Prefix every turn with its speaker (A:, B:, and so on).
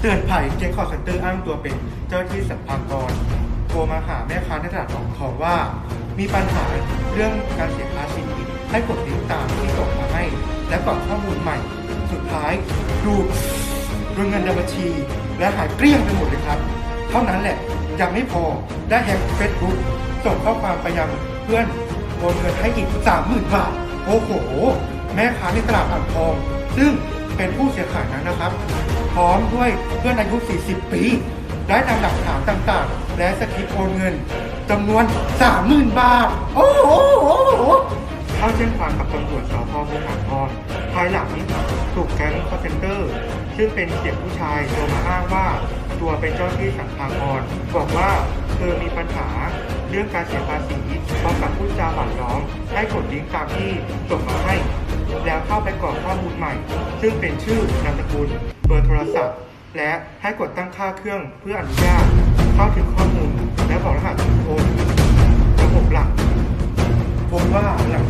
A: เตือนภัยแก๊งคอร์เซนเตอร์อ้างตัวเป็นเจ้าที่สรรพากรโทรมาหาแม่ค้าในตลาดของทองว่า มีปัญหาเรื่องการเสียภาษีให้กดติดตามที่ส่งมาให้ และกรอกข้อมูลใหม่ สุดท้ายดูดนเงินในบัญชี และหายเกลี้ยงไปหมดเลยครับ เท่านั้นแหละยังไม่พอได้แฮกเฟซบุ๊กส่งข้อความไปยังเพื่อนโอนเงินให้อีกสามหมื่นบาทโอ้โห แม่ค้าในตลาดอ่างทอง ซึ่ง เป็นผู้เสียหายนั้นนะครับ พร้อมด้วยเพื่อนอายุ 40 ปี ได้นำหลักฐานต่างๆ และสคริปต์โอนเงินจำนวน 30,000 บาท โอ้โหเข้าแจ้งความกับตำรวจสพภูหางทองภายหลังถูกแก๊งคอร์เซนเตอร์ ซึ่งเป็นเสียงผู้ชายโทรมาอ้างว่าตัวเป็นเจ้าที่สัมภากรบอกว่าเธอมีปัญหาเรื่องการเสียภาษีพร้อมกับพูดจาหวานล้อมให้กดลิงก์ตามที่ส่งมาให้ แล้วเข้าไปกรอกข้อมูลใหม่ ซึ่งเป็นชื่อนามสกุล เบอร์โทรศัพท์ และให้กดตั้งค่าเครื่องเพื่ออนุญาตเข้าถึงข้อมูล และบอกรหัสโอนระบบหลักพบว่าหลัง